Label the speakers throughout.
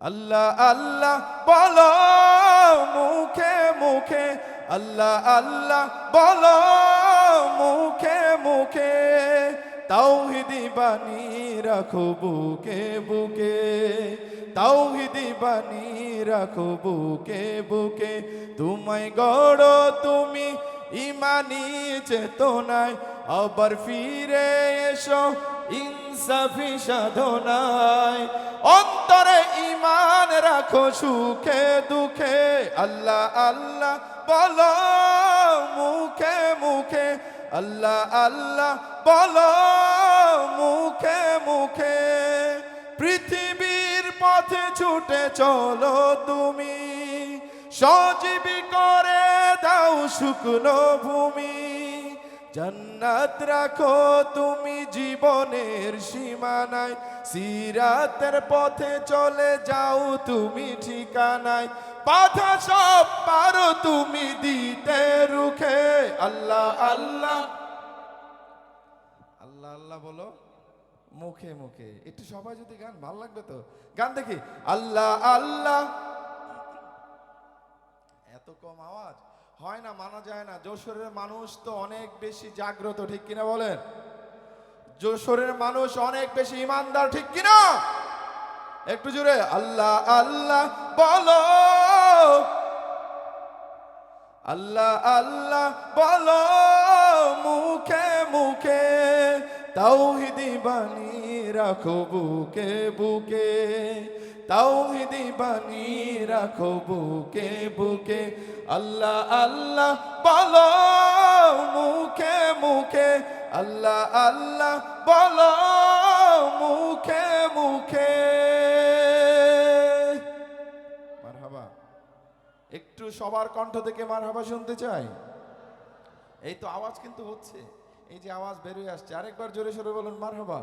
Speaker 1: আল্লাহ আল্লাহ, বলো মুখে মুখে। আল্লাহ আল্লাহ, বলো মুখে মুখে। তাওহিদি বাণী রাখো বুকে বুকে। তাওহিদি বাণী রাখো বুকে বুকে। তোমায় গড় তুমি ইমানি চেতনায়। আবার ফিরে এসো ইনসাফি সাধনায়। অন্তরে ইমান রাখো সুখে, দুঃখে। আল্লাহ আল্লাহ, বলো মুখে মুখে। আল্লাহ আল্লাহ, বলো মুখে মুখে। পৃথিবীর পথে ছুটে চলো তুমি। সজীবী করে দাও শুকনো ভূমি। জান্নাত রাখো তুমি জীবনের সীমানায়। সিরাতের পথে চলে যাও তুমি ঠিকানায়। বাধা সব পারো তুমি দিতে রুখে। আল্লাহ আল্লাহ। আল্লাহ আল্লাহ বলো। মুখে মুখে। একটু সবাই যদি গান ভালো লাগবে তো। গান দেখি। আল্লাহ আল্লাহ। এত কম আওয়াজ। হয় না, মানা যায় না। যশোরের মানুষ তো অনেক বেশি জাগ্রত, ঠিক কিনা বলেন? যশোরের মানুষ অনেক বেশি ইমানদার, ঠিক কিনা? একটু জোরে, আল্লাহ আল্লাহ, বলো। আল্লাহ আল্লাহ, বলো। মুখে মুখে তাওহিদি বাণী রাখো, বুকে বুকে। তাওহিদি বাণী রাখো বুকে বুকে। আল্লাহ আল্লাহ বলো মুখে মুখে। আল্লাহ আল্লাহ বলো মুখে মুখে। মারহাবা। একটু সবার কণ্ঠ থেকে মারহাবা শুনতে চাই। এই তো আওয়াজ কিন্তু হচ্ছে। এই যে আওয়াজ বেরিয়ে আসছে। আরেকবার জোরে সরে বলুন মারহাবা।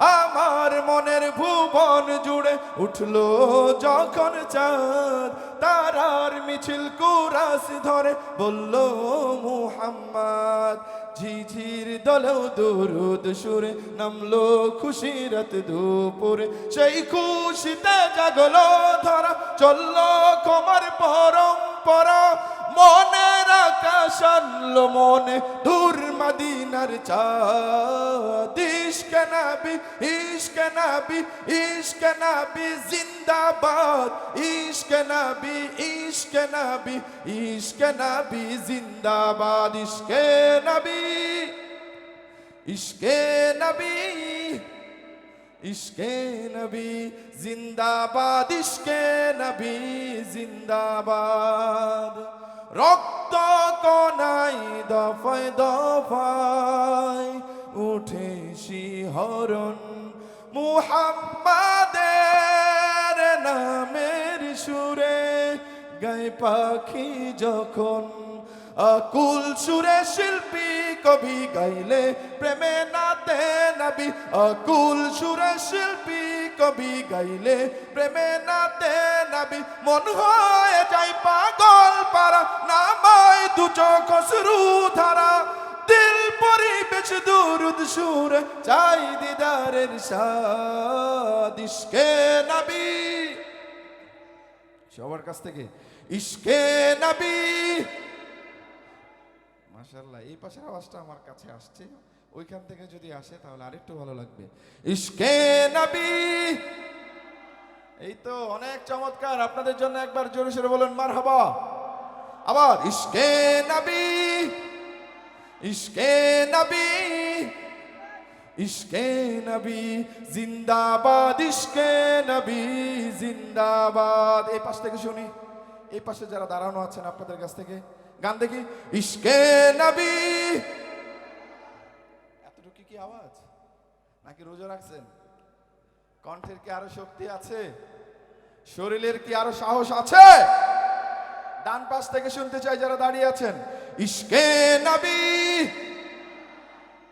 Speaker 1: আমার মনের ভুবন জুড়ে উঠল যখন চাঁদ, তারার মিছিল কুরাস ধরে বলল, মুহাম্মদ, ঝিঝির দলেও দুরুদ সুরে নামলো খুশিরত দুপুরে। সেই খুশিতে জাগলো ধরা, চলল কমার পরম্পরা। মনের আকাশ মনে দূর মাদিনার চাঁদ। ইশক নবী ইশক নবী ইশক নবী জিন্দাবাদ। ইশক নবী ইশক নবী ইশক নবী জিন্দাবাদ। ইশক নবী ইশক নবী, ইশকে নবী জিন্দাবাদ। ইশকে নবী জিন্দাবাদ। রক্ত কনাই দফায় দফায় উঠে শিহরণ মুহাম্মাদের নামের সুরে গায়ে পাখি যখন। আকুল সুরে শিল্পী কবি গাইলে প্রেমে নাতে নবী। আকুল সুরে শিল্পী কবি গাইলে প্রেমে নাতে নবী। মন হয়ে যাই পাগল সবার কাছ থেকে এই পাশের আওয়াজটা আমার কাছে আসছে। ওইখান থেকে যদি আসে, তাহলে আরেকটু ভালো লাগবে। ইশকে নবী। এই তো অনেক চমৎকার। আপনাদের জন্য একবার জোরে সোরে বলুন মার হাবা আবার ইশকে নবী ইশকে নবী ইশকে নবী, জিন্দাবাদ, ইশকে নবী, জিন্দাবাদ। এই পাশ থেকে শুনি, এই পাশে যারা দাঁড়ানো আছেন আপনাদের কাছ থেকে, গান দেখি, ইশকে নবী। এতটুকু কি আওয়াজ? নাকি রোজা রাখছেন? কণ্ঠের কি আরও শক্তি আছে? শরীরের কি আরও সাহস আছে? ডান পাশ থেকে শুনতে চাই যারা দাঁড়িয়ে আছেন। ইশকে নবী।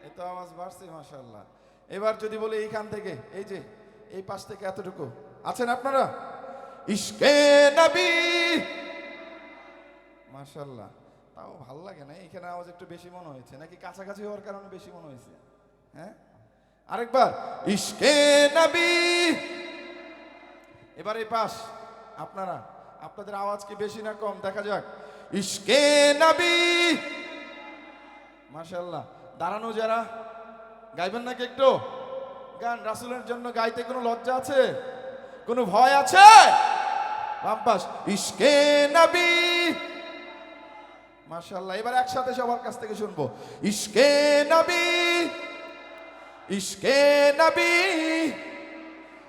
Speaker 1: এই তো আওয়াজ বাড়ছে মাশাল্লাহ এবার যদি বলি এইখান থেকে, এই যে, এই পাশ থেকে এতটুকু। আছেন আপনারা? ইশকে নবী। মাশাল্লাহ তাও ভালো লাগে না এখানে আওয়াজ একটু বেশি মনে হয়েছে। নাকি কাছাকাছি হওয়ার কারণে বেশি মনে হয়েছে? হ্যাঁ? আরেকবার, ইশকে নবী। এবার এই পাশ, আপনারা? আপনাদের আওয়াজ কি বেশি না কম? দেখা যাক। ইশকে নবী! মাশাল্লাহ দাঁড়ানো যারা, গাইবেন নাকি একটু? গান, রাসুলের জন্য গাইতে কোনো লজ্জা আছে? কোনো ভয় আছে? বাম পাশ। ইশকে নবী! মাশাল্লাহ এবার একসাথে সবার কাছ থেকে শুনব। ইশকে নবী! ইশকে নবী!